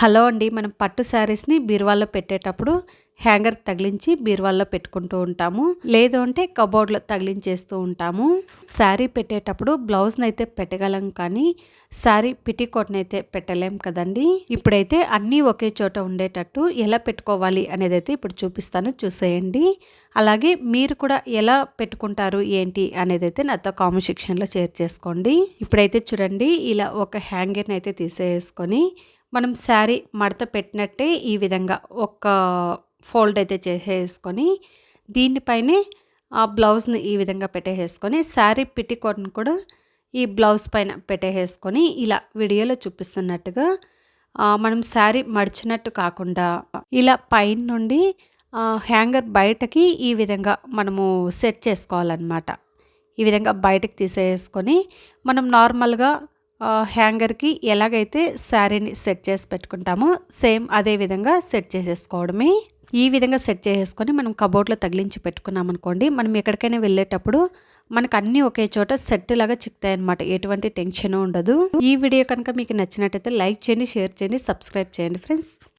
Hello అండి మనం పట్టు శారీస్ని బీరువాల్లో పెట్టేటప్పుడు హ్యాంగర్ తగిలించి బీరువాల్లో పెట్టుకుంటూ ఉంటాము. లేదు అంటే కబోర్డ్లో తగిలించేస్తూ ఉంటాము. శారీ పెట్టేటప్పుడు బ్లౌజ్ని అయితే పెట్టగలం కానీ శారీ పిటికోట్ని అయితే పెట్టలేం కదండి. ఇప్పుడైతే అన్నీ ఒకే చోట ఉండేటట్టు ఎలా పెట్టుకోవాలి అనేది అయితే ఇప్పుడు చూపిస్తాను చూసేయండి. అలాగే మీరు కూడా ఎలా పెట్టుకుంటారు ఏంటి అనేది అయితే నాతో కామెంట్ సెక్షన్లో షేర్ చేసుకోండి. ఇప్పుడైతే చూడండి ఇలా ఒక హ్యాంగర్ని అయితే తీసేసుకొని మనం శారీ మడత పెట్టినట్టే ఈ విధంగా ఒక ఫోల్డ్ అయితే చేసేసుకొని దీనిపైనే ఆ బ్లౌజ్ని ఈ విధంగా పెట్టేసుకొని శారీ పిటికోట్ని కూడా ఈ బ్లౌజ్ పైన పెట్టేసుకొని ఇలా వీడియోలో చూపిస్తున్నట్టుగా మనం శారీ మడిచినట్టు కాకుండా ఇలా పైన నుండి హ్యాంగర్ బయటకి ఈ విధంగా మనము సెట్ చేసుకోవాలన్నమాట. ఈ విధంగా బయటకు తీసేసుకొని మనం నార్మల్గా హ్యాంగర్కి ఎలాగైతే శారీని సెట్ చేసి పెట్టుకుంటామో సేమ్ అదే విధంగా సెట్ చేసేసుకోవడమే. ఈ విధంగా సెట్ చేసేసుకొని మనం కబోర్డ్లో తగిలించి పెట్టుకున్నాం అనుకోండి మనం ఎక్కడికైనా వెళ్ళేటప్పుడు మనకు అన్నీ ఒకే చోట సెట్ లాగా చిక్తాయి అనమాట ఎటువంటి టెన్షన్ ఉండదు. ఈ వీడియో కనుక మీకు నచ్చినట్టయితే లైక్ చేయండి షేర్ చేయండి సబ్స్క్రైబ్ చేయండి ఫ్రెండ్స్.